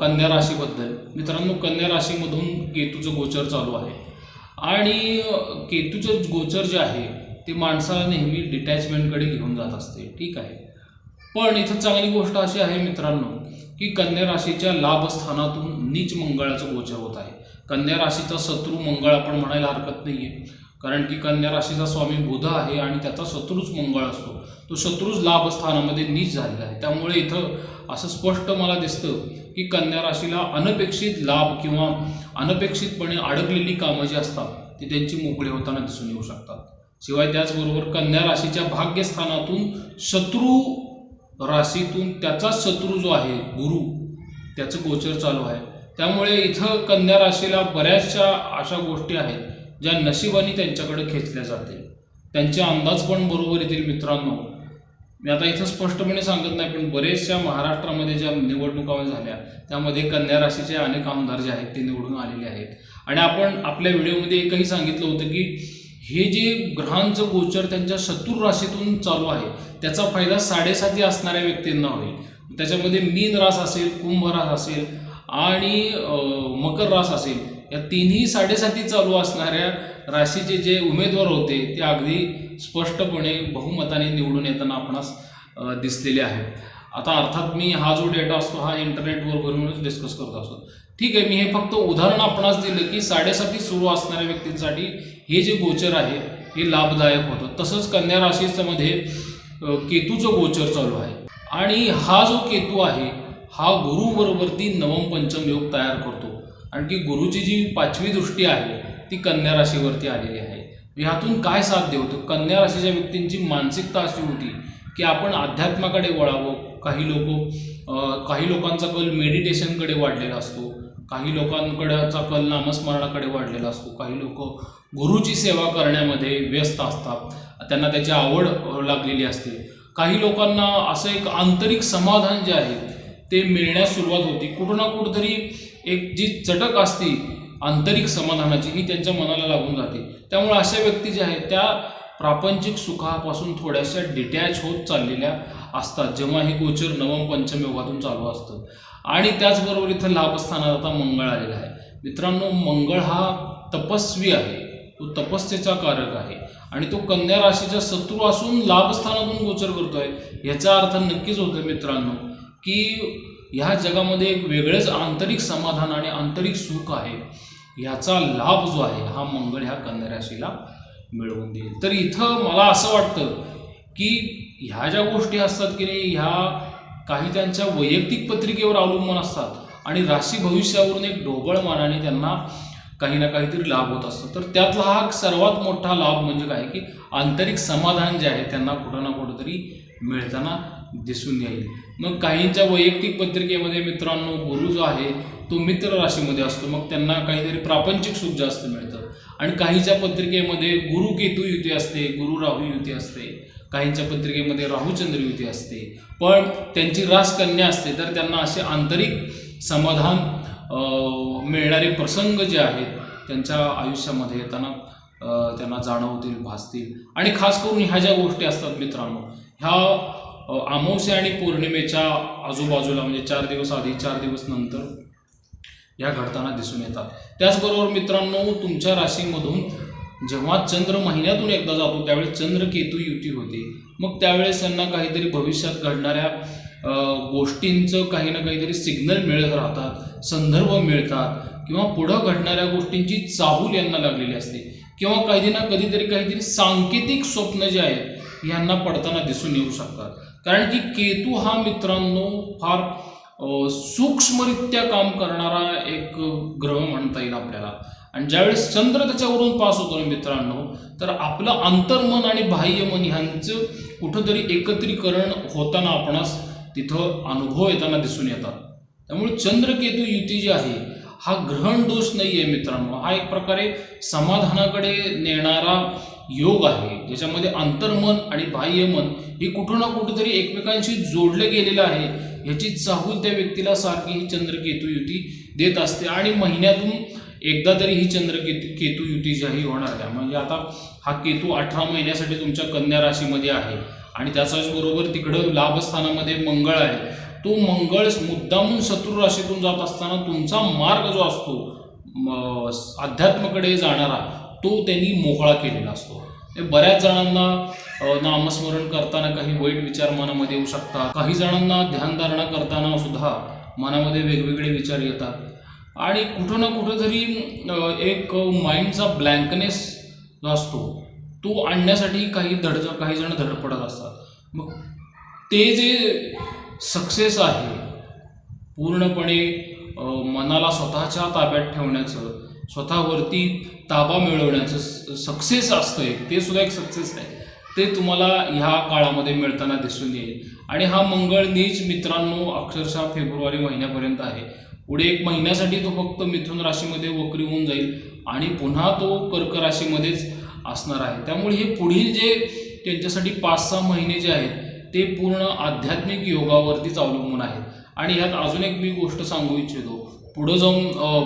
कन्या राशीबद्दल. मित्रांनो कन्या राशीमधून केतूचं गोचर चालू आहे. आणि केतूचं गोचर जे आहे ते माणसाला नेहमी डिटॅचमेंटकडे घेऊन जात असते. ठीक आहे? पण इथं चांगली गोष्ट अशी आहे मित्रांनो की कन्या राशीच्या लाभस्थानातून नीच मंगळाचं गोचर होत आहे. कन्या राशीचा शत्रू मंगळ आपण म्हणायला हरकत नाही आहे कारण की कन्या राशीचा स्वामी बुध आहे आणि त्याचा शत्रूच मंगळ असतो. तो शत्रूच लाभस्थानामध्ये नीच झालेला आहे. त्यामुळे इथं असं स्पष्ट मला दिसतं की कन्या राशीला अनपेक्षित लाभ किंवा अनपेक्षितपणे अडकलेली कामं जी असतात ती त्यांची मोकळी होताना दिसून येऊ शकतात. शिवाय त्याचबरोबर कन्या राशीच्या भाग्यस्थानातून शत्रू राशीतून त्याचाच शत्रू जो आहे गुरु त्याचं गोचर चालू आहे. त्यामुळे इथं कन्या राशीला बऱ्याचशा अशा गोष्टी आहेत ज्या नशिबाने त्यांच्याकडे खेचल्या जातील. त्यांचे अंदाज पण बरोबर येतील मित्रांनो. मी आता इथं स्पष्टपणे सांगत नाही पण बरेचशा महाराष्ट्रामध्ये ज्या निवडणुका झाल्या त्यामध्ये कन्या राशीचे अनेक आमदार जे आहेत ते निवडून आलेले आहेत. आणि आपण आपल्या व्हिडिओमध्ये एकही सांगितलं होतं की हे जे ग्रहांचं गोचर त्यांच्या शत्रू राशीतून चालू आहे त्याचा फायदा साडेसाती असणाऱ्या व्यक्तींना होईल. त्याच्यामध्ये मीन रास असेल कुंभ रास असेल आणि मकर रास असेल या तिन्ही साडेसाती चालू असणाऱ्या राशीचे जे उमेदवार होते ते अगदी स्पष्टपणे बहुमताने निवडून येताना आपणास दिसलेले आहेत. आता अर्थात मी हा जो डेटा असतो हा इंटरनेटवर भरूनच डिस्कस करत असतो. ठीक आहे मी हे फक्त उदाहरण आपणास दिलं की साडेसाती सुरू असणाऱ्या व्यक्तींसाठी हे जे गोचर आहे हे लाभदायक होतं. तसंच कन्या राशीचं मध्ये केतूचं गोचर चालू आहे. आणि हा जो केतू आहे हा गुरुबरोबर ती नवम पंचम योग तयार करतो. आणखी गुरुची जी पाचवी दृष्टी आहे ती कन्या राशीवरती आलेली आहे. ह्यातून काय साध्य होतं कन्या राशीच्या व्यक्तींची मानसिकता अशी होती की आपण अध्यात्माकडे वळावं. काही लोक काही लोकांचा कल मेडिटेशनकडे वाढलेला असतो. काही लोकांकडचा कल नामस्मरणाकडे वाढलेला असतो. काही लोक गुरुची सेवा करण्यामध्ये व्यस्त असतात. त्यांना त्याची आवड लागलेली असते. काही लोकांना असं एक आंतरिक समाधान जे आहे ते मिळण्यास सुरुवात होती. कुठं ना कुठंतरी एक जी चटक असती आंतरिक समाधानाची ही त्यांच्या मनाला लागून जाते त्यामुळे अशा व्यक्ती ज्या आहेत त्या प्रापंचिक सुखापासून थोड्याशा डिटॅच होत चाललेल्या असतात. जेव्हा हे गोचर नवम पंचम योगातून चालू असतं. आणि त्याचबरोबर इथं लाभस्थानात आता मंगळ आलेला आहे. मित्रांनो मंगळ हा तपस्वी आहे. तो तपस्येचा कारक आहे. आणि तो कन्या राशीचा शत्रू असून लाभस्थानातून गोचर करतोय. याचा अर्थ नक्कीच होतो मित्रांनो की ह्या जगामध्ये एक वेगळंच आंतरिक समाधान आणि आंतरिक सुख आहे ह्याचा लाभ जो आहे हा मंगळ ह्या कन्याराशीला मिळवून देईल. तर इथं मला असं वाटतं की ह्या ज्या गोष्टी असतात की नाही ह्या काही त्यांच्या वैयक्तिक पत्रिकेवर अवलंबून असतात आणि राशी भविष्यावरून एक ढोबळ मानाने त्यांना काही ना काहीतरी लाभ होत असतो. तर त्यातला हा सर्वात मोठा लाभ म्हणजे काय की आंतरिक समाधान जे आहे त्यांना कुठं ना कुठंतरी मिळताना दिसून येईल. मग काहींच्या वैयक्तिक पत्रिकेमध्ये मित्रांनो गुरु जो आहे तो मित्र राशीमध्ये असतो. मग त्यांना काहीतरी प्रापंचिक सुख जास्त मिळतं. आणि काहीच्या पत्रिकेमध्ये गुरु केतू युती असते गुरु राहू युती असते. काहींच्या पत्रिकेमध्ये राहूचंद्र युती असते. पण त्यांची रास कन्या असते तर त्यांना असे आंतरिक समाधान मिळणारे प्रसंग जे आहेत त्यांच्या आयुष्यामध्ये येताना त्यांना जाणवतील भासतील. आणि खास करून ह्या ज्या गोष्टी असतात मित्रांनो ह्या अमावस्या आणि पौर्णिमेच्या आजूबाजूला म्हणजे चार दिवस आधी चार दिवस नंतर या घडताना दिसून येतात. त्याचबरोबर मित्रांनो तुमच्या राशीमधून जेव्हा चंद्र महिन्यातून एकदा जातो त्यावेळेस चंद्र केतू युती होते. मग त्यावेळेस त्यांना काहीतरी भविष्यात घडणाऱ्या गोष्टींचं काही ना काहीतरी सिग्नल मिळत राहतात संदर्भ मिळतात किंवा पुढं घडणाऱ्या गोष्टींची चाहूल यांना लागलेली असते. किंवा कधी ना कधीतरी काहीतरी सांकेतिक स्वप्न जे आहेत यांना पडताना दिसून येऊ शकतात. कारण की केतू हा मित्रांनो फार सूक्ष्मरित्या काम करणारा एक ग्रह म्हणता येईल आपल्याला. आणि ज्यावेळेस चंद्र त्याच्यावरून पास होतो ना मित्रांनो तर आपलं अंतर्मन आणि बाह्यमन ह्यांचं कुठंतरी एकत्रीकरण होताना आपणास तिथं अनुभव येताना दिसून येतात. त्यामुळे चंद्रकेतू युती जी आहे हा ग्रहण दोष नाही आहे मित्रांनो. हा एक प्रकारे समाधानाकडे नेणारा योग आहे ज्याच्यामध्ये अंतर्मन आणि बाह्यमन हे कुठं ना कुठंतरी एकमेकांशी जोडलं गेलेलं आहे. ह्याची चाहूल त्या व्यक्तीला सारखी ही चंद्रकेतू युती देत असते आणि महिन्यातून एकदा तरी ही चंद्रकेतू केतू युती जी आहे होणार. आहे म्हणजे आता हा केतू अठरा महिन्यासाठी तुमच्या कन्या राशीमध्ये आहे. आणि त्याचाच बरोबर तिकडं लाभस्थानामध्ये मंगळ आहे. तो मंगळ मुद्दामून शत्रू राशीतून जात असताना तुमचा मार्ग जो असतो अध्यात्मकडे अध्यात्माकडे जाणारा तो त्यांनी मोकळा केलेला असतो. बऱ्याच जणांना नामस्मरण करताना काही वाईट विचार मनामध्ये येऊ शकतात. काही जणांना ध्यानधारणा करताना सुद्धा मनामध्ये वेगवेगळे विचार येतात. आणि कुठं ना कुठं तरी एक माइंडचा ब्लँकनेस जो असतो तो आणण्यासाठी काही धड काही जण धडपडत असतात. मग ते जे सक्सेस आहे पूर्णपणे मनाला स्वतःच्या ताब्यात ठेवण्याचं स्वतःवरती ताबा मिळवण्याचं सक्सेस असतं एक ते सुद्धा एक सक्सेस आहे. ते तुम्हाला ह्या काळामध्ये मिळताना दिसून येईल. आणि हा मंगळ नीच मित्रांनो अक्षरशः फेब्रुवारी महिन्यापर्यंत आहे. पुढे एक महिन्यासाठी तो फक्त मिथुन राशीमध्ये वक्री होऊन जाईल आणि पुन्हा तो कर्क राशीमध्येच असणार आहे. त्यामुळे हे पुढील जे त्यांच्यासाठी पाच सहा महिने जे आहेत ते पूर्ण आध्यात्मिक योगावरतीच अवलंबून आहेत. आणि ह्यात अजून एक मी गोष्ट सांगू इच्छितो. पुढं जाऊन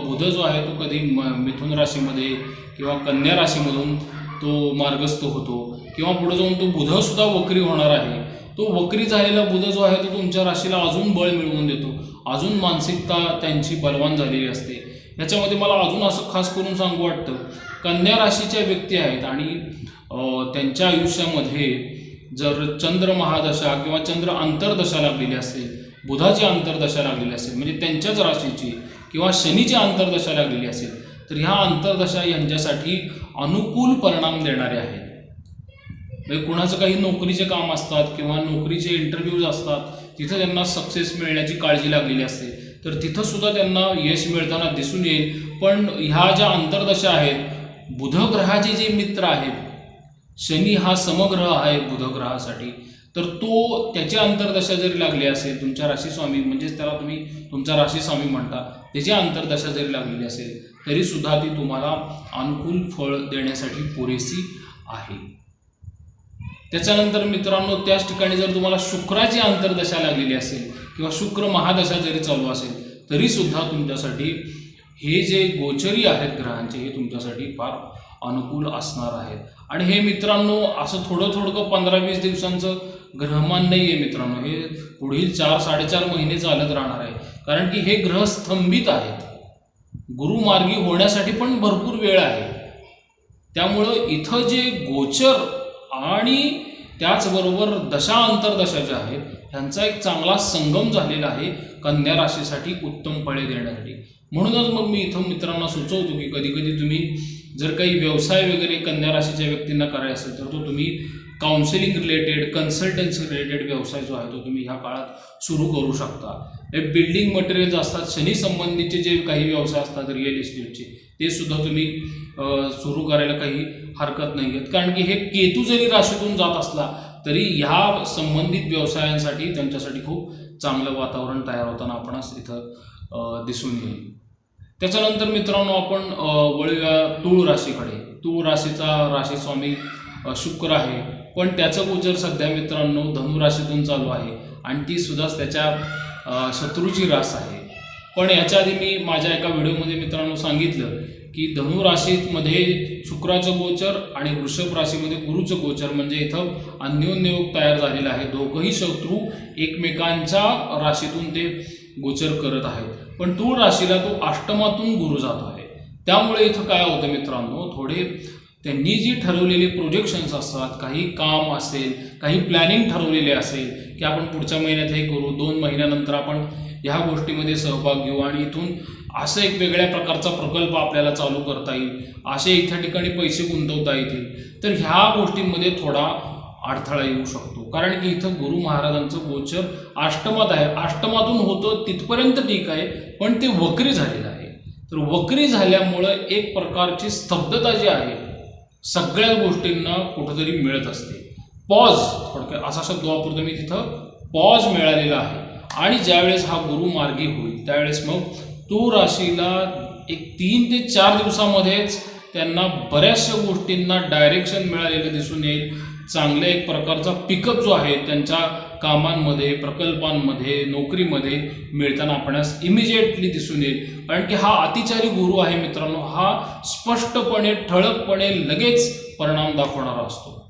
बुध जो आहे तो कधी म- मिथुन राशीमध्ये किंवा कन्या राशीमधून तो मार्गस्थ होतो. किंवा पुढे जाऊन तो बुध सुद्धा वक्री होणार आहे. तो वक्री झालेला बुध जो आहे तो तुमच्या राशीला अजून बळ मिळवून देतो. अजून मानसिकता त्यांची बलवान झालेली असते. याच्यामध्ये मला अजून असं खास करून सांगू वाटतं. कन्या राशीच्या व्यक्ती आहेत आणि त्यांच्या आयुष्यामध्ये जर चंद्र महादशा किंवा चंद्र अंतर्दशा लागलेली असेल बुधाची अंतर्दशा लागलेली असेल म्हणजे त्यांच्याच राशीची किंवा शनीची अंतर्दशा लागलेली असेल तर ह्या अंतर्दशा यांच्यासाठी अनुकूल परिणाम देणारे आहेत. म्हणजे कुणाचं काही नोकरीचे काम असतात किंवा नोकरीचे इंटरव्ह्यूज असतात तिथं त्यांना सक्सेस मिळण्याची काळजी लागलेली असते तर तिथं सुद्धा त्यांना यश मिळताना दिसून येईल. पण ह्या ज्या अंतर्दशा आहेत बुधग्रहाचे जे मित्र आहेत शनी हा समग्रह आहे बुधग्रहासाठी. तर तो त्याची अंतर्दशा जरी लागली असेल तुमच्या राशी स्वामी म्हणजेच त्याला तुम्ही तुमचा राशी स्वामी म्हणता त्याची अंतर्दशा जरी लागलेली असेल तरीसुद्धा ती तुम्हाला अनुकूल फळ देण्यासाठी पुरेसी आहे. त्याच्यानंतर मित्रांनो त्याच ठिकाणी जर तुम्हाला शुक्राची अंतर्दशा लागलेली असेल किंवा शुक्र महादशा जरी चालू असेल तरी सुद्धा तुमच्यासाठी हे जे गोचरी आहेत ग्रहांचे हे तुमच्यासाठी फार अनुकूल असणार आहेत आणि हे मित्रांनो असं थोडं थोडं पंधरा वीस दिवसांचं ग्रहमान नाही आहे मित्रांनो. हे पुढील चार साडेचार महिने चालत राहणार आहे. कारण की हे ग्रह स्तंभित आहेत. गुरुमार्गी होण्यासाठी पण भरपूर वेळ आहे. त्यामुळं इथं जे गोचर आणि त्याचबरोबर दशा अंतर्दशा ज्या आहेत ह्यांचा एक चांगला संगम झालेला आहे कन्या राशीसाठी उत्तम फळे देण्यासाठी. म्हणूनच मग मी इथं मित्रांना सुचवतो की कधी कधी तुम्ही जर काही व्यवसाय वगैरे कन्या राशीच्या व्यक्तींना करायचा असेल तर तो तुम्ही काउन्सिलिंग रिलेटेड कन्सल्टन्सी रिलेटेड व्यवसाय जो आहे तो तुम्ही ह्या काळात सुरू करू शकता. हे बिल्डिंग मटेरियल्स असतात शनी संबंधीचे जे काही व्यवसाय असतात रिअल इस्टेटचे ते सुद्धा तुम्ही सुरू करायला काही हरकत नाही आहेत कारण की हे केतू जरी राशीतून जात असला तरी ह्या संबंधित व्यवसायांसाठी त्यांच्यासाठी खूप चांगलं वातावरण तयार होताना आपणास इथं दिसून येईल. त्याच्यानंतर मित्रांनो आपण वळूया तूळ राशीकडे तूळ राशीचा राशी स्वामी शुक्र आहे. पण त्याचं गोचर सध्या मित्रांनो धनु राशीतून चालू आहे. आणि ती सुद्धा त्याच्या शत्रूची रास आहे. पण याच्या आधी मी माझ्या एका व्हिडिओमध्ये मित्रांनो सांगितलं की धनु राशीमध्ये शुक्राचं गोचर आणि वृषभ राशीमध्ये गुरुचं गोचर म्हणजे इथं अन्योन्ययोग तयार झालेला आहे. दोघंही शत्रू एकमेकांच्या राशीतून ते गोचर करत आहेत. पण तूळ राशीला तो अष्टमातून गुरु जातो आहे. त्यामुळे इथं काय होतं मित्रांनो थोडे त्यांनी जी ठरवलेले प्रोजेक्शन्स असतात काही काम असेल काही प्लॅनिंग ठरवलेले असेल की आपण पुढच्या महिन्यात हे करू दोन महिन्यानंतर आपण ह्या गोष्टीमध्ये सहभाग घेऊ आणि इथून असं एक वेगळ्या प्रकारचा प्रकल्प आपल्याला चालू करता येईल असे इथ्या ठिकाणी पैसे गुंतवता येतील तर ह्या गोष्टींमध्ये थोडा अडथळा येऊ शकतो. कारण की इथं गुरु महाराजांचं गोचर अष्टमात आहे. अष्टमातून होतं तिथपर्यंत ठीक आहे पण ते वक्री झालेलं आहे. तर वक्री झाल्यामुळं एक प्रकारची स्तब्धता जी आहे सगळ्या गोष्टींना कुठंतरी मिळत असते. पॉज थोडक्यात असा शब्द वापरतो मी तिथं. पॉज मिळालेला आहे. आणि ज्यावेळेस हा गुरु मार्गी होईल त्यावेळेस मग तो राशीला एक तीन ते चार दिवसामध्येच त्यांना बऱ्याचशा गोष्टींना डायरेक्शन मिळालेलं दिसून येईल. चांगल्या एक प्रकारचा पिकअप जो आहे त्यांच्या कामांमध्ये प्रकल्पांमध्ये नोकरीमध्ये मिळताना आपणास इमिजिएटली दिसून येईल. कारण की हा अतिचारी गुरु आहे मित्रांनो. हा स्पष्टपणे ठळकपणे लगेच परिणाम दाखवणारा असतो.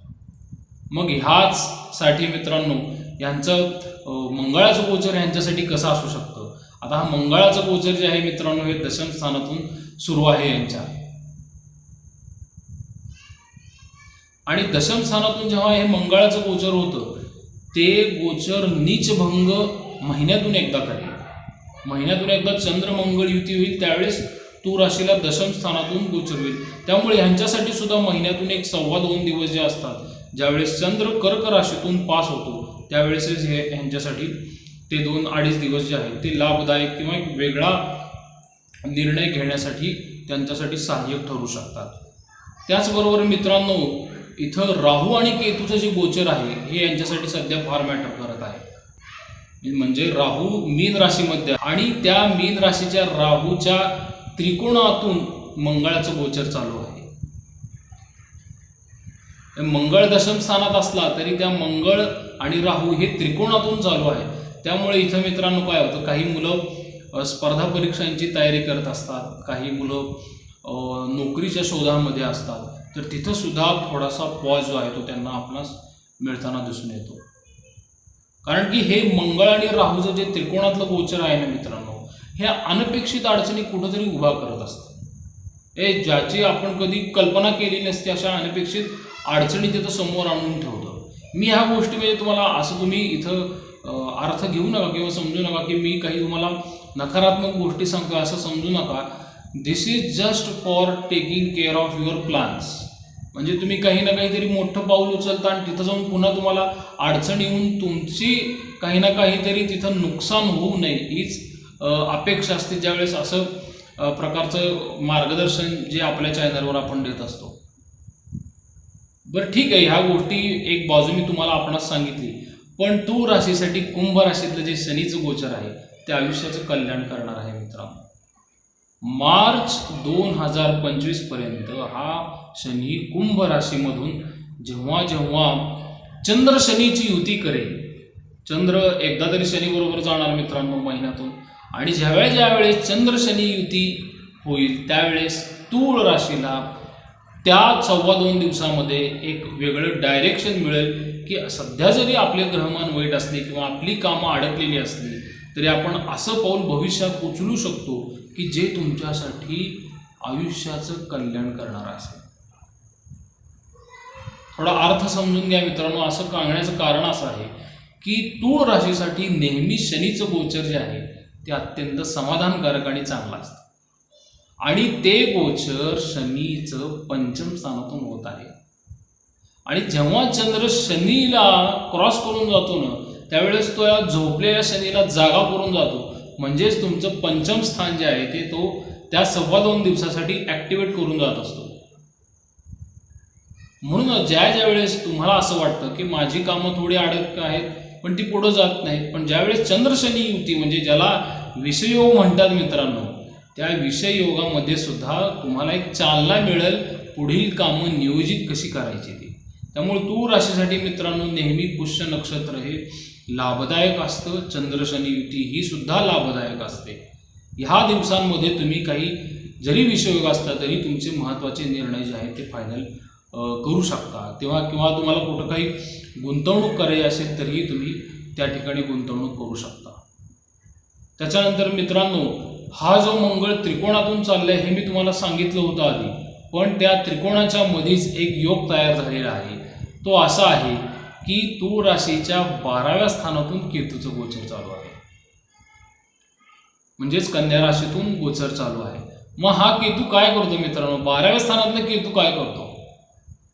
मग ह्याच साठी मित्रांनो यांचं मंगळाचं गोचर यांच्यासाठी कसं असू शकतं? आता हा मंगळाचं गोचर जे आहे मित्रांनो हे दशम स्थानातून सुरू आहे यांच्या. आणि दशम स्थानातून जेव्हा हे मंगळाचं गोचर होतं ते गोचर नीचभंग महिन्यातून एकदा करेल. महिन्यातून एकदा चंद्रमंगळ युती होईल त्यावेळेस तू राशीला दशम स्थानातून गोचर होईल. त्यामुळे ह्यांच्यासाठी सुद्धा महिन्यातून एक सव्वा दोन दिवस जे असतात ज्यावेळेस चंद्र कर्क राशीतून पास होतो त्यावेळेसच हे ह्यांच्यासाठी ते दोन अडीच दिवस जे आहेत ते लाभदायक किंवा एक वेगळा निर्णय घेण्यासाठी त्यांच्यासाठी सहाय्यक ठरू शकतात. त्याचबरोबर मित्रांनो इथं राहू आणि केतूचं जे गोचर आहे हे यांच्यासाठी सध्या फार मॅटर करत आहे. म्हणजे राहू मीन राशीमध्ये आणि त्या मीन राशीच्या राहूच्या त्रिकोणातून मंगळाचं गोचर चालू आहे. मंगळ दशम स्थानात असला तरी त्या मंगळ आणि राहू हे त्रिकोणातून चालू आहे. त्यामुळे इथं मित्रांनो काय होतं काही मुलं स्पर्धा परीक्षांची तयारी करत असतात काही मुलं नोकरीच्या शोधामध्ये असतात. तर तिथं सुद्धा थोडासा पॉज जो आहे तो त्यांना आपणास मिळताना दिसून येतो. कारण की हे मंगळ आणि राहूचं जे त्रिकोणातलं गोचर आहे ना मित्रांनो हे अनपेक्षित अडचणी कुठंतरी उभा करत असतं. ए ज्याची आपण कधी कल्पना केली नसते अशा अनपेक्षित अडचणी तिथं समोर आणून ठेवतं. मी ह्या गोष्टी म्हणजे तुम्हाला असं तुम्ही इथं अर्थ घेऊ नका किंवा समजू नका की मी काही तुम्हाला नकारात्मक गोष्टी सांगतो असं समजू नका. This is just for taking care of your plans म्हणजे तुम्ही काही ना काहीतरी मोठं पाऊल उचलता आणि तिथं जाऊन पुन्हा तुम्हाला अडचण येऊन तुमची काही ना काहीतरी तिथं नुकसान होऊ नये हीच अपेक्षा असते ज्यावेळेस असं प्रकारचं मार्गदर्शन जे आपल्या चॅनलवर आपण देत असतो. बरं ठीक आहे ह्या गोष्टी एक बाजू मी तुम्हाला आपणास सांगितली. पण तू राशीसाठी कुंभ राशीतलं जे शनीचं गोचर आहे ते आयुष्याचं कल्याण करणार आहे मित्रांनो. मार्च दोन हजार पंचवीसपर्यंत हा शनी कुंभ राशीमधून जेव्हा जेव्हा चंद्र शनीची युती करेल चंद्र एकदा तरी शनीबरोबर जाणार मित्रांनो महिन्यातून. आणि ज्यावेळेस ज्यावेळेस चंद्र शनी युती होईल त्यावेळेस तूळ राशीला त्या सव्वा दोन दिवसामध्ये एक वेगळं डायरेक्शन मिळेल की सध्या जरी आपले ग्रहमान वाईट असले किंवा आपली कामं अडकलेली असली तरी आपण असं पाऊल भविष्यात उचलू शकतो की जे तुमच्यासाठी आयुष्याचं कल्याण करणार असेल. थोडा अर्थ समजून घ्या मित्रांनो असं सांगण्याचं कारण असं आहे की तूळ राशीसाठी नेहमी शनीचं गोचर जे आहे ते अत्यंत समाधानकारक आणि चांगलं असतं. आणि ते गोचर शनीचं पंचम स्थानातून होत आहे. आणि जेव्हा चंद्र शनीला क्रॉस करून जातो ना त्यावेळेस तो या झोपलेल्या शनीला जागा करून जातो. म्हणजेच तुमचं पंचम स्थान जे आहे ते तो त्या सव्वा दोन दिवसासाठी ॲक्टिवेट करून जात असतो. म्हणून ज्या ज्या वेळेस तुम्हाला असं वाटतं की माझी कामं थोडी अडक आहेत पण ती पुढं जात नाहीत पण ज्यावेळेस चंद्रशनी युती म्हणजे ज्याला विषयोग म्हणतात मित्रांनो त्या विषय योगामध्ये सुद्धा तुम्हाला एक चालना मिळेल पुढील कामं नियोजित कशी करायची ती. त्यामुळे तू राशीसाठी मित्रांनो नेहमी पुष्य नक्षत्र हे लाभदायक असतं. चंद्रशनी युती ही सुद्धा लाभदायक असते. ह्या दिवसांमध्ये तुम्ही काही जरी विषयोग असला तरी तुमचे महत्त्वाचे निर्णय जे आहेत ते फायनल करू शकता. तेव्हा किंवा तुम्हाला कुठं काही गुंतवणूक करायची असेल तरीही तुम्ही त्या ठिकाणी गुंतवणूक करू शकता. त्याच्यानंतर मित्रांनो हा जो मंगळ त्रिकोणातून चाललाय हे मी तुम्हाला सांगितलं होतं आधी. पण त्या त्रिकोणाच्या मध्येच एक योग तयार झालेला आहे. तो असा आहे की तू राशीच्या बाराव्या स्थानातून केतूचं गोचर चालू आहे. म्हणजेच कन्या राशीतून गोचर चालू आहे. मग हा केतू काय करतो मित्रांनो? बाराव्या स्थानातला केतू काय करतो?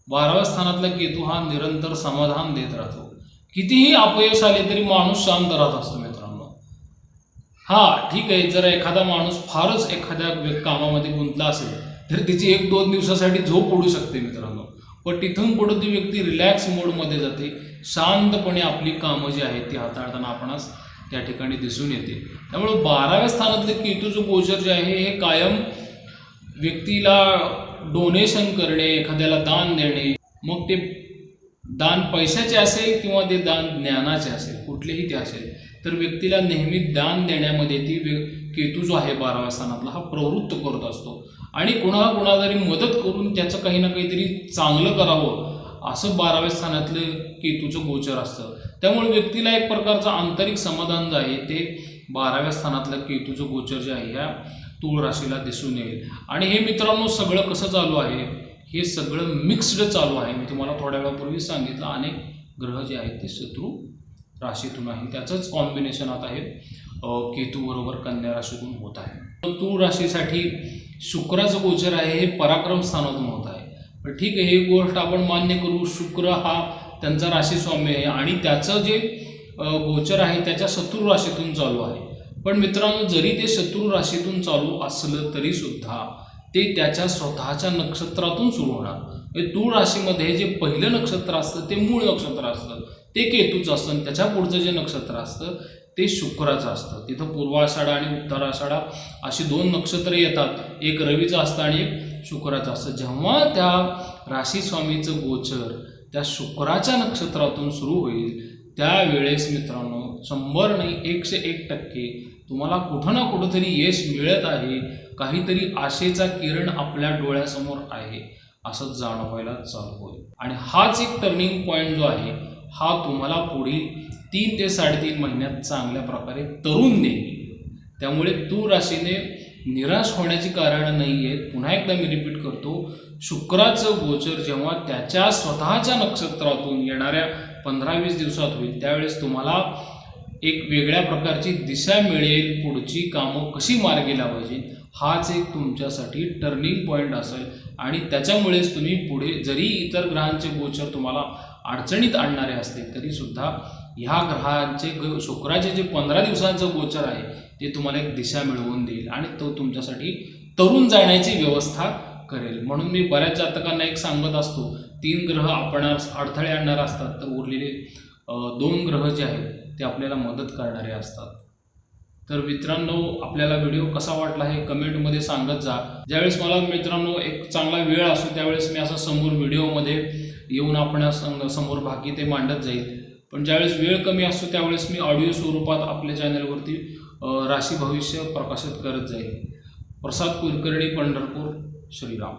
बाराव्या स्थानातला केतू हा निरंतर समाधान देत राहतो. कितीही अपयश आले तरी माणूस शांत राहत असतो मित्रांनो. हा ठीक आहे जर एखादा माणूस फारच एखाद्या कामामध्ये गुंतला असेल तर तिची एक दोन दिवसासाठी झोप उडू शकते मित्रांनो. पण तिथून पुढे ती व्यक्ती रिलॅक्स मोडमध्ये जाते. शांतपणे आपली कामं जी आहेत ती हाताळताना आपणास त्या ठिकाणी दिसून येते. त्यामुळे बाराव्या स्थानातले केतूचं गोचर जे आहे हे कायम व्यक्तीला डोनेशन करणे एखाद्याला दान देणे मग ते दान पैशाचे असेल किंवा ते दान ज्ञानाचे असेल कुठलेही ते असेल तर व्यक्तीला नेहमी दान देण्यामध्ये ती व्य- केतू जो आहे बाराव्या स्थानातला हा प्रवृत्त करत असतो. आणि कुणाला कुणाला तरी मदत करून त्याचं काही ना काहीतरी चांगलं करावं असं बाराव्या स्थानातलं केतूचं गोचर असतं. त्यामुळे व्यक्तीला एक प्रकारचं आंतरिक समाधान जे आहे ते बाराव्या स्थानातलं केतूचं गोचर जे आहे ह्या तूळ राशीला दिसून येईल. आणि हे मित्रांनो सगळं कसं चालू आहे? हे सगळं मिक्स्ड चालू आहे. मी तुम्हाला थोड्या वेळापूर्वी सांगितलं अनेक ग्रह जे आहेत ते शत्रू राशीतून आहे त्याचंच कॉम्बिनेशन आता हे केतूबरोबर कन्या राशीतून होत आहे. तूळ राशीसाठी शुक्राचं गोचर आहे हे पराक्रम स्थानातून होत आहे. पण ठीक आहे ही गोष्ट आपण मान्य करू शुक्र हा त्यांचा राशी स्वामी आहे आणि त्याचं जे गोचर आहे त्याच्या शत्रू राशीतून चालू आहे. पण मित्रांनो जरी ते शत्रू राशीतून चालू असलं तरी सुद्धा ते त्याच्या स्वतःच्या नक्षत्रातून सुरू होणार. म्हणजे तूळ राशीमध्ये जे पहिलं नक्षत्र असतं ते मूळ नक्षत्र असतं ते केतूचं असतं आणि त्याच्या पुढचं जे नक्षत्र असतं ते शुक्राचं असतं. तिथं पूर्वाषाढा आणि उत्तराषाढा अशी दोन नक्षत्र येतात. एक रवीचं असतं आणि एक शुक्राचं असतं. जेव्हा त्या राशीस्वामीचं गोचर त्या शुक्राच्या नक्षत्रातून सुरू होईल त्यावेळेस मित्रांनो शंभर नाही एकशे एक टक्के तुम्हाला कुठं ना कुठंतरी यश मिळत आहे. काहीतरी आशेचा किरण आपल्या डोळ्यासमोर आहे असं जाणवायला चालू होईल. आणि हाच एक टर्निंग पॉईंट जो आहे हा तुम्हाला पुढील तीन ते साडेतीन महिन्यात चांगल्या प्रकारे तरुण देईल त्यामुळे तू राशीने निराश होण्याची कारणं नाही आहेत पुन्हा एकदा मी रिपीट करतो शुक्राचं गोचर जेव्हा त्याच्या स्वतःच्या नक्षत्रातून येणाऱ्या पंधरा वीस दिवसात होईल त्यावेळेस तुम्हाला एक वेगळ्या प्रकारची दिशा मिळेल. पुढची कामं कशी मार्गी लावायची हाच एक तुमच्यासाठी टर्निंग पॉईंट असेल. आणि त्याच्यामुळेच तुम्ही पुढे जरी इतर ग्रहांचे गोचर तुम्हाला अडचणीत आणणारे असतील तरीसुद्धा ह्या ग्रहांचे ग शुक्राचे जे पंधरा दिवसांचं गोचर आहे ते तुम्हाला एक दिशा मिळवून देईल आणि तो तुमच्यासाठी तरुण जाण्याची व्यवस्था करेल. म्हणून मी बऱ्याच जातकांना एक सांगत असतो तीन ग्रह आपणास अडथळे आणणार असतात तर उरलेले दोन ग्रह जे आहेत ते आपल्याला मदत करणारे असतात. तर मित्रांनो आपल्याला व्हिडिओ कसा वाटला हे कमेंटमध्ये सांगत जा. ज्यावेळेस मला मित्रांनो एक चांगला वेळ असतो त्यावेळेस मी असं समोर व्हिडिओमध्ये येऊन आपण समोर बाकी ते मांडत जाईल. पण ज्यावेळेस वेळ कमी असतो त्यावेळेस मी ऑडिओ स्वरूपात आपल्या चॅनलवरती राशी भविष्य प्रकाशित करत जाईल प्रसाद कुलकर्णी पंढरपूर श्रीराम.